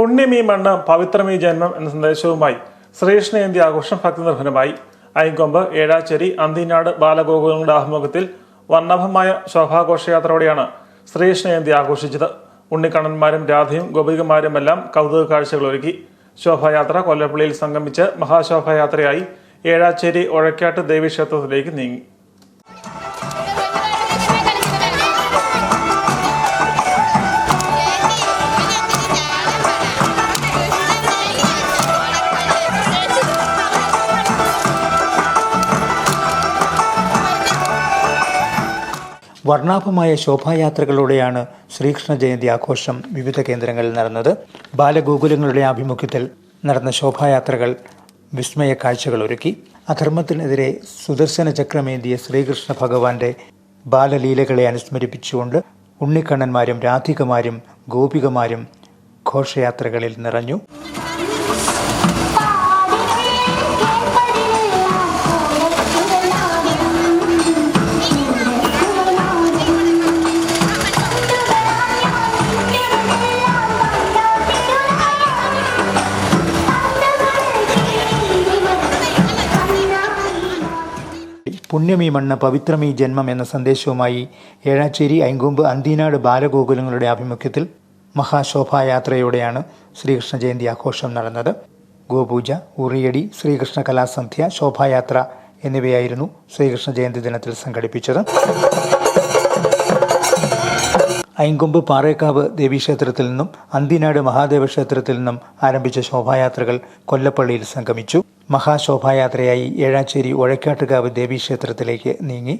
പുണ്യമീ മണ്ണ് പവിത്രമീ ജന്മം എന്ന സന്ദേശവുമായി ശ്രീകൃഷ്ണയന്തി ആഘോഷം ഭക്തി നിർഭരമായി അയങ്കൊമ്പ് ഏഴാച്ചേരി അന്തിനാട് ബാലഗോകുലങ്ങളുടെ ആഭിമുഖ്യത്തിൽ വർണഭമായ ശോഭാഘോഷയാത്രയോടെയാണ് ശ്രീകൃഷ്ണയന്തി ആഘോഷിച്ചത്. ഉണ്ണിക്കണ്ണന്മാരും രാധയും ഗോപികമാരുമെല്ലാം കൗതുക കാഴ്ചകൾ ഒരുക്കി ശോഭായാത്ര കൊല്ലപ്പള്ളിയിൽ സംഗമിച്ച് മഹാശോഭായാത്രയായി ഏഴാച്ചേരി ഒഴക്കാട്ട് ദേവീക്ഷേത്രത്തിലേക്ക് നീങ്ങി. വർണാഭമായ ശോഭായാത്രകളോടെയാണ് ശ്രീകൃഷ്ണ ജയന്തി ആഘോഷം വിവിധ കേന്ദ്രങ്ങളിൽ നടന്നത്. ബാലഗോകുലങ്ങളുടെ ആഭിമുഖ്യത്തിൽ നടന്ന ശോഭായാത്രകൾ വിസ്മയ കാഴ്ചകൾ ഒരുക്കി. അധർമ്മത്തിനെതിരെ സുദർശന ചക്രമേന്തിയ ശ്രീകൃഷ്ണ ഭഗവാന്റെ ബാലലീലകളെ അനുസ്മരിപ്പിച്ചുകൊണ്ട് ഉണ്ണിക്കണ്ണന്മാരും രാധികമാരും ഗോപികമാരും ഘോഷയാത്രകളിൽ നിറഞ്ഞു. പുണ്യമീ മണ്ണ് പവിത്രമീ ജന്മം എന്ന സന്ദേശവുമായി ഏഴാച്ചേരി ഐങ്കൊമ്പ് അന്തീനാട് ബാലഗോകുലങ്ങളുടെ ആഭിമുഖ്യത്തിൽ മഹാശോഭായാത്രയോടെയാണ് ശ്രീകൃഷ്ണ ജയന്തി ആഘോഷം നടന്നത്. ഗോപൂജ ഉറിയടി ശ്രീകൃഷ്ണ കലാസന്ധ്യ ശോഭായാത്ര എന്നിവയായിരുന്നു ശ്രീകൃഷ്ണ ജയന്തി ദിനത്തിൽ സംഘടിപ്പിച്ചത്. ഐങ്കൊമ്പ് പാറേക്കാവ് ദേവീക്ഷേത്രത്തിൽ നിന്നും അന്തിനാട് മഹാദേവ ക്ഷേത്രത്തിൽ നിന്നും ആരംഭിച്ച ശോഭായാത്രകൾ കൊല്ലപ്പള്ളിയിൽ സംഗമിച്ചു. മഹാശോഭായാത്രയായി ഏഴാച്ചേരി ഒഴക്കാട്ടുകാവ് ദേവീക്ഷേത്രത്തിലേക്ക് നീങ്ങി.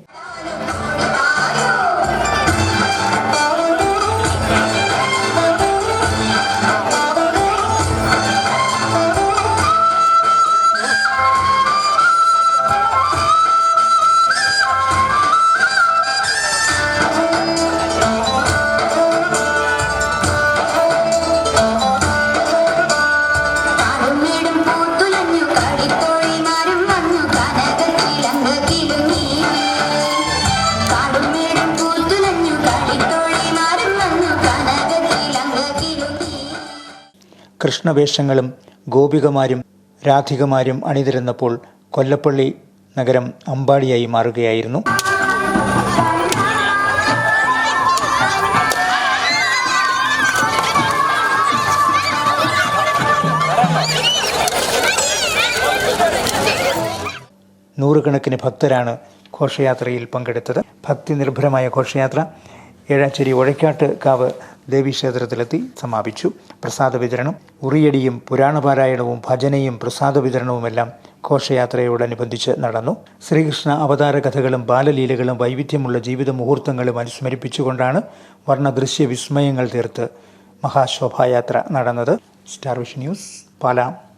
കൃഷ്ണവേഷങ്ങളും ഗോപികമാരും രാധികമാരും അണിതിരുന്നപ്പോൾ കൊല്ലപ്പള്ളി നഗരം അമ്പാടിയായി മാറുകയായിരുന്നു. നൂറുകണക്കിന് ഭക്തരാണ് ഘോഷയാത്രയിൽ പങ്കെടുത്തത്. ഭക്തി നിർഭരമായ ഘോഷയാത്ര. ഏഴാച്ചേരി ഒഴക്കാട്ട് കാവ് ദേവീക്ഷേത്രത്തിലെത്തി സമാപിച്ചു. പ്രസാദ വിതരണം ഉറിയടിയും പുരാണപാരായണവും ഭജനയും പ്രസാദ വിതരണവുമെല്ലാം ഘോഷയാത്രയോടനുബന്ധിച്ച് നടന്നു. ശ്രീകൃഷ്ണ അവതാര കഥകളും ബാലലീലകളും വൈവിധ്യമുള്ള ജീവിത മുഹൂർത്തങ്ങളും അനുസ്മരിപ്പിച്ചുകൊണ്ടാണ് വർണദൃശ്യ വിസ്മയങ്ങൾ തീർത്ത് മഹാശോഭായാത്ര നടന്നത്. Star vision news Palam.